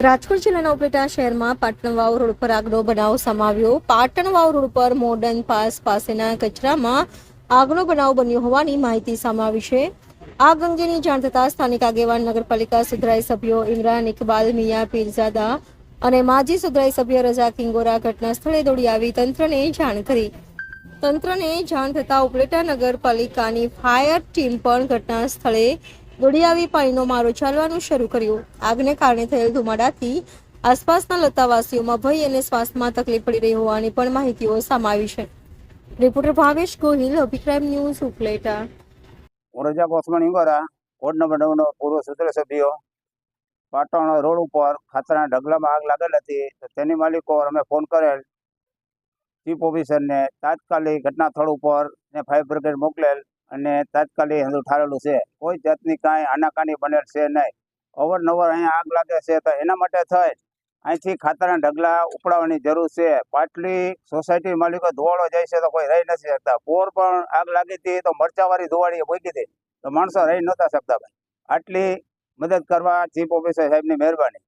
રાજકોટ જિલ્લાના ઉપલેટા શહેરમાં પાટણવાવ રોડ પર આગનો બનાવ સમાવ્યો. પાટણવાવ રોડ પર મોડર્ન પાસ પાસેના કચરામાં આગનો બનાવ બન્યો હોવાની માહિતી સામે છે. આગ અંગેની જાણ થતાં સ્થાનિક આગેવાન નગરપાલિકા સુધરાઈ સભ્યો ઇમરાન ઇકબાલ, મિયા પીરઝાદા અને માજી સુધરાઈ સભ્ય રજા કિંગોરા ઘટના સ્થળે દોડી આવી. તંત્રને જાણ કરી. તંત્રને જાણ થતાં ઉપલેટા નગરપાલિકાની ફાયર ટીમ પણ ઘટના સ્થળે દોડી આવી પાણીનો મારો ચાલવાનું શરૂ કર્યું. આગને કારણે થયેલ ધુમાડાથી આસપાસના લતાવાસીઓમાં ભય અને શ્વાસમાં તકલીફ પડી રહી હોવાની પણ માહિતીઓ સમાવી છે. રિપોર્ટર ભાવેશ ગોહિલ, અભિક્રાઇમ ન્યૂઝ, ઉપલેટા. ઓરજા રજા કોસમણ ઇંગોરા વોર્ડ નંબર નવનો પૂર્વ સૂત્ર સભ્યો પાટણ રોડ ઉપર ખાતરના ઢગલામાં આગ લાગેલ હતી તેની માલિકો અમે ફોન કરેલ. ચીફ ઓફિસરને તાત્કાલિક ઘટના સ્થળ ઉપર ને ફાયર બ્રિગેડ મોકલેલ. અને તાત્કાલિક હજુ ઠારેલું છે. કોઈ જાતની કાંઈ આનાકાની બનેલ છે નહીં. અવારનવાર અહીંયા આગ લાગે છે તો એના માટે થઈ અહીંથી ખાતરના ઢગલા ઉપડાવવાની જરૂર છે. પાટલી સોસાયટી માલિકો ધોવાળો જાય છે તો કોઈ રહી નથી શકતા. પોર પણ આગ લાગી હતી તો મરચાવાળી ધોવાળી મૂકી હતી. તો માણસો રહી નહોતા શકતા ભાઈ. આટલી મદદ કરવા ચીફ ઓફિસર સાહેબની મહેરબાની.